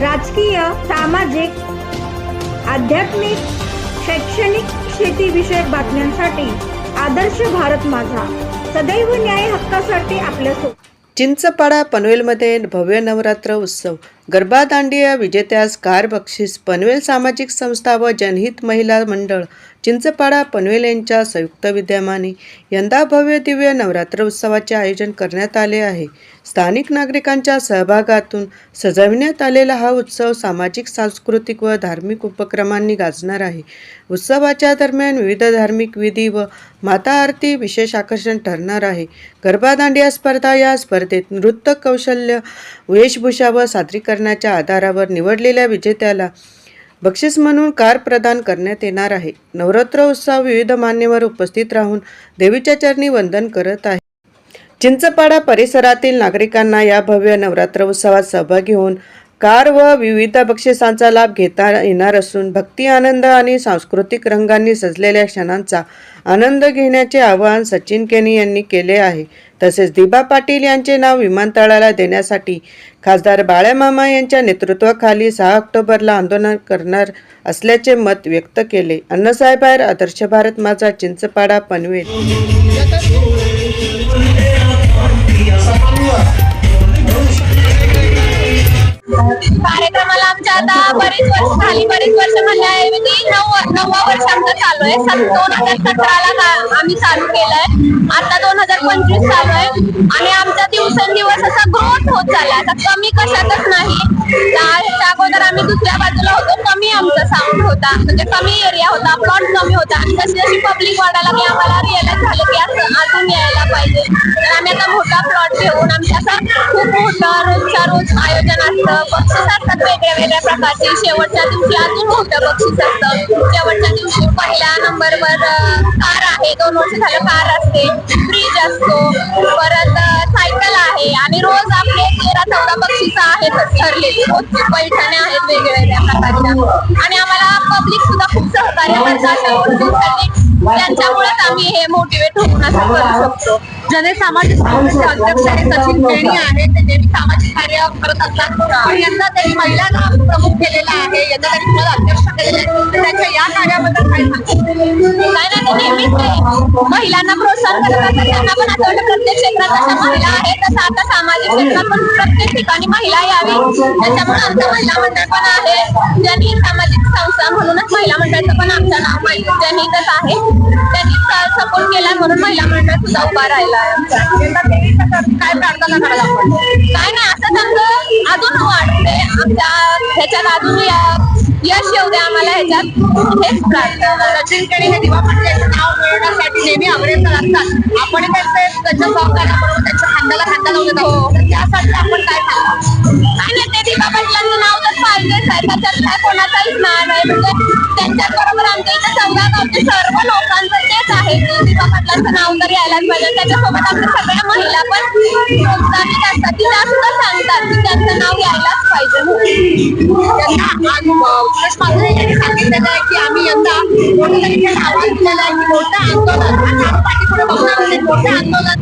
राजकीय सामाजिक आध्यात्मिक शैक्षणिक शेतीविषयक बातम्यांसाठी आदर्श भारत माझा. सदैव न्याय हक्कासाठी आपल्यासोबत चिंचपाडा पनवेलमध्ये भव्य नवरात्र उत्सव. गरबा दांडिया विजेत्यास कार बक्षीस पनवेल सामाजिक संस्था व जनहित महिला मंडळ. चिंचपाडा पनवेल यांच्या संयुक्त विद्यमाने यंदा भव्य दिव्य नवरात्र उत्सवाचे आयोजन करण्यात आले आहे. स्थानिक नागरिकांच्या सहभागातून सजविण्यात आलेला हा उत्सव सामाजिक सांस्कृतिक व धार्मिक उपक्रमांनी गाजणार आहे. उत्सवाच्या दरम्यान विविध धार्मिक विधी व माता आरती विशेष आकर्षण ठरणार आहे. गरबादांडिया स्पर्धा या स्पर्धेत नृत्य कौशल्य वेशभूषा व सादरीकरणाच्या आधारावर निवडलेल्या विजेत्याला बक्षीस म्हणून कार प्रदान करण्यात येणार आहे. नवरात्र उत्सव विविध मान्यवर उपस्थित राहून देवीच्या चरणी वंदन करत आहे. चिंचपाडा परिसरातील नागरिकांना या भव्य नवरात्र उत्सवात सहभागी होऊन कार व विविध बक्षिसांचा लाभ घेता येणार असून भक्ती आनंद आणि सांस्कृतिक रंगांनी सजलेल्या क्षणांचा आनंद घेण्याचे आवाहन सचिन केनी यांनी केले आहे. तसेच दिबा पाटील यांचे नाव विमानतळाला देण्यासाठी खासदार बाळ्यामामा यांच्या नेतृत्वाखाली सहा ऑक्टोबरला आंदोलन करणार असल्याचे मत व्यक्त केले. अण्णासाहेब आदर्श भारत माझा चिंचपाडा पनवेल. आता बरीच वर्ष झाली बरीच वर्ष म्हणण्याऐवजी नऊ नववा वर्ष आमचं चालू आहे. सन दोन हजार सतराला आम्ही चालू केलंय. आता दोन हजार पंचवीस चालू आहे. आणि आमचा दिवसेंदिवस असा ग्रोथ होत चाललाय आता कमी कशातच नाही. अगोदर आम्ही दुसऱ्या बाजूला होतो. कमी आमचा साऊंड होता. म्हणजे कमी एरिया होता. प्लॉट कमी होता. आणि जशी जशी पब्लिक वाढायला लागली आम्हाला रिअलाइज झालं की असं अजून यायला पाहिजे. तर आम्ही आता मोठा आमच्या असं खूप मोठं रोजच्या रोज आयोजन असतं. बक्षीस असतात वेगळ्या वेगळ्या प्रकारचे. शेवटच्या दिवशी अजून मोठं बक्षीस असतं. शेवटच्या दिवशी पहिल्या नंबरवर कार आहे. दोन वर्ष झालं कार असते. फ्रीज असतो. परत सायकल आहे. आणि रोज आपले तेरा चौदा बक्षीस आहेत ठरले रोजची पैठणे आहेत वेगवेगळ्या प्रकारच्या. आणि आम्हाला पब्लिक सुद्धा खूप सहकार्य करतात. त्यांच्यामुळेच आम्ही हे मोटिवेट होऊन असं करू शकतो. जने सामाजिक संस्थेचे अध्यक्ष हे सचिन केणी आहेत ते नेहमी सामाजिक कार्य करत असतात आणि यंदा त्यांनी महिलांना प्रमुख केलेला आहे यंदा त्यांनी तुम्हाला अध्यक्ष केलेले आहे. तर त्यांच्या या कार्याबद्दल काय सांगतात नाही नाही ते नेहमीच महिलांना प्रोत्साहन करत असतात. त्यांना पण असं वाटतं प्रत्येक क्षेत्रात जशा महिला आहेत तसं आता सामाजिक क्षेत्रात पण प्रत्येक ठिकाणी महिला यावी. त्याच्यामुळे आमचं महिला मंडळ पण आहे. जनहित सामाजिक संस्था म्हणूनच महिला मंडळाचं पण आमचं नाव माहिती जनहितच आहे त्यांनी सपोर्ट केला म्हणून महिला मंडळ सुद्धा उभा राहिला काय प्रार्थना करायला आपण? काय नाही असं आमचं अजून वाढते म्हणजे आमच्या ह्याच्यात अजून यश येऊ द्या आम्हाला ह्याच्यात. हेच प्रार्थना. सचिन हे दिवा पाटील नाव मिळवण्यासाठी नेहमी अग्रेसर असतात आपण त्यांचं त्यांच्या सहकार्याबरोबर म्हणजे तर पाहिजेच त्याच्यात काय कोणाचाच नाव म्हणजे त्यांच्या बरोबर आमच्या इथे चौदा सर्व लोकांचं तेच आहे. की पाटलांचं नाव तर यायलाच पाहिजे. त्याच्यासोबत आमच्या सगळ्या महिला पण प्रोत्साहित असतात. की त्या सुद्धा सांगतात की त्यांचं नाव यायलाच पाहिजे. सांगितलेलं आहे की आम्ही यंदा आवाज दिलेला आहे की मोठं आंदोलन. पाठीपुढे बघणार मोठं आंदोलन.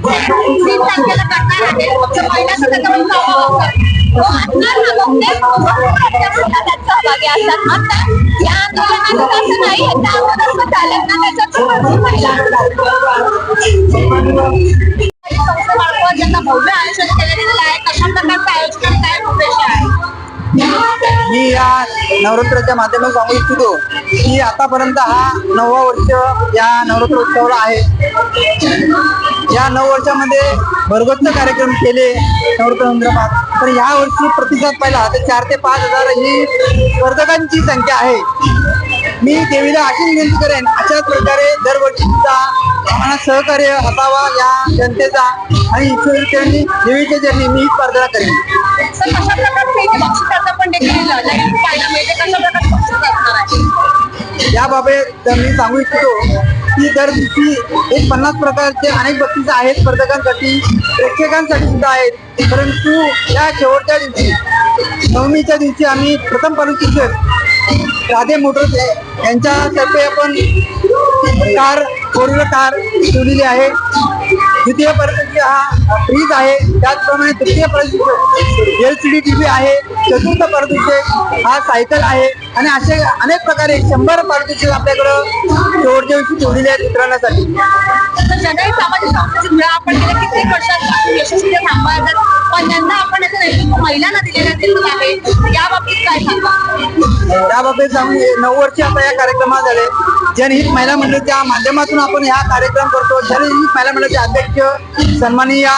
तीन तारखेला करणार आहे. महिला सहभागी असतात आता या आंदोलनात असं नाही ह्याच्या अगोदर पण त्याच्यात ज्यांना भव्य आयोजन केलेलं मी या नवरात्राच्या माध्यमातून सांगू इच्छितो की आतापर्यंत हा नववा वर्ष या नवरात्र उत्सवाला आहे. या नऊ वर्षामध्ये भरगच्च कार्यक्रम केले नवरात्र संदर्भात पण वर्षी प्रतिसाद पाहिला तर चार ते पाच हजार ही स्पर्धकांची संख्या आहे. मी देवीला अशी विनंती करेन. अशाच प्रकारे दरवर्षी सुद्धा आम्हाला सहकार्य असावा या जनतेचा आणि ईश्वरचरणी देवीच्या जर्नी मी स्पर्धा करेन. तर कशा प्रकारचे पण देखील मिळते कशा असणार आहे. याबाबत मी सांगू इच्छितो की दर दिवशी एक पन्नास प्रकारचे अनेक बक्षीस आहेत. स्पर्धकांसाठी प्रेक्षकांसाठी सुद्धा आहेत. परंतु या शेवटच्या दिवशी नवमीच्या दिवशी आम्ही प्रथम पारितोषिक राधे मोटर्स यांच्यातर्फे आपण कार फोर व्हीलर कार ठेवलेली आहे. द्वितीय परिस्थिती हा फ्रीज आहे. त्याचप्रमाणे तृतीय परिस्थिती L C D T V आहे चतुर्थ परिस्थिती हा सायकल आहे. आणि असे अनेक प्रकारे शंभर परिस्थिती आपल्याकडं शेवटच्या दिवशी ठेवलेले आहेत वितरणासाठी सामाजिक मेळा आपण गेल्या कित्येक वर्षांपासून यशस्वीरित्या सांभाळतात पण यंदा आपण याचं नेतृत्व महिलांना दिलेलं दिसत आहे. या बाबतीत काय सांगा? सांगू नऊ वर्ष आता या कार्यक्रमात झाले. जनहित महिला मंडळाच्या माध्यमातून आपण हा कार्यक्रम करतो. जनहित महिला मंडळाचे अध्यक्ष सन्माननीय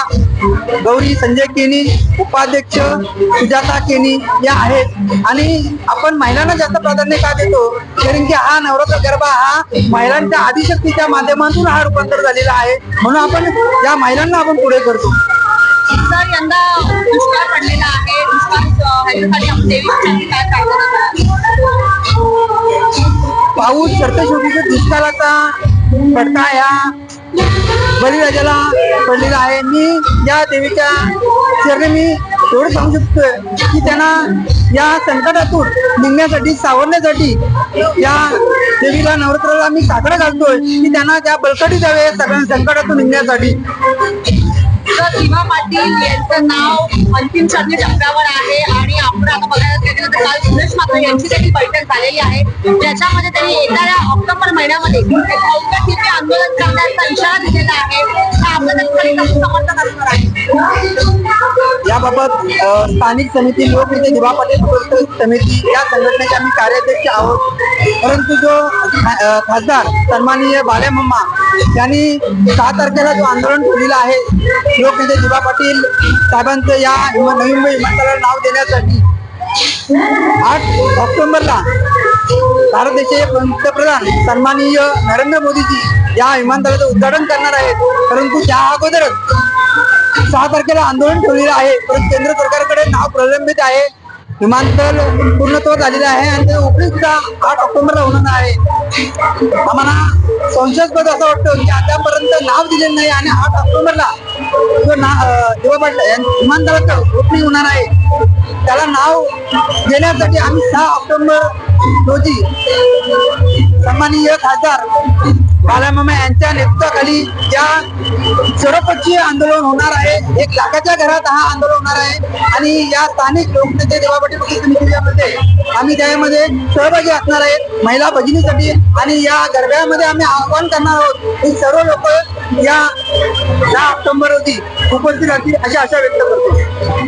गौरी संजय केनी उपाध्यक्ष सुजाता केनी या आहेत. आणि आपण महिलांना जास्त प्राधान्य का देतो? कारण की हा नवरात्र गरबा हा महिलांच्या आदिशक्तीच्या माध्यमातून हा रूपांतर झालेला आहे. म्हणून आपण या महिलांना आपण पुढे करतो. सर यंदा दुष्काळ पडलेला आहे. पाऊस सरतेशेवटीच्या दुष्काळाचा पडता ह्या बलिराजाला पडलेला आहे. मी या देवीच्या चरणी मी एवढं सांगू शकतोय की त्यांना या संकटातून निघण्यासाठी सावरण्यासाठी या देवीला नवरात्राला मी साकडं घालतोय की त्यांना त्या बलकटी द्यावे या सगळ्या संकटातून निघण्यासाठी. तर सीमा पाटील यांचं नाव अंतिम चरणी टप्प्यावर आहे आणि आपण आता बघायला गेलं काल सुरेश मात्र यांची देखील बैठक झालेली आहे. ज्याच्यामध्ये त्यांनी येणाऱ्या ऑक्टोबर महिन्यामध्ये एक औपचारिक आंदोलन करण्याचा इशारा दिलेला आहे. हा आपल्या ठिकाणी कसं समर्थन असणार आहे याबाबत स्थानिक समिती लोकनेते दिवा पटेल समिती या संघटनेचे आम्ही कार्याध्यक्ष आहोत. परंतु जो खासदार सन्माननीय बालेमम्मा यांनी सहा तारखेला जो आंदोलन ठेवलेलं आहे लोकनेते दिवा पाटील साहेबांचं या नवीन नवी मुंबई विमानतळाला नाव देण्यासाठी आठ ऑक्टोबरला भारत देशाचे पंतप्रधान सन्माननीय नरेंद्र मोदीजी या विमानतळाचं उद्घाटन करणार आहेत. परंतु त्या अगोदरच सहा तारखेला आंदोलन ठेवलेलं आहे. परंतु केंद्र सरकारकडे नाव प्रलंबित आहे. विमानतळ पूर्णत्व झालेलं आहे आणि ते उपयोग सुद्धा आठ ऑक्टोबरला होणार आहे. आम्हाला संशयास्पद असं वाटतं की आतापर्यंत नाव दिलेलं नाही आणि आठ ऑक्टोबरला जो ना अं, दिवा पाटील विमानतळाचं ओपनिंग होणार आहे. त्याला नाव देण्यासाठी आम्ही सहा ऑक्टोबर रोजी सन्माननीय खासदार बालामामा यांच्या नेतृत्वाखाली या सर्वपक्षीय आंदोलन होणार आहे एक लाखाच्या घरात हा आंदोलन होणार आहे आणि या स्थानिक लोकनेते देवापटी पक्ष समितीमध्ये आम्ही त्यामध्ये सहभागी असणार आहेत महिला भगिनीसाठी आणि या गरब्यामध्ये आम्ही आवाहन करणार आहोत की सर्व लोक या दहा ऑक्टोंबर रोजी उपस्थित राहतील अशी आशा व्यक्त करतो.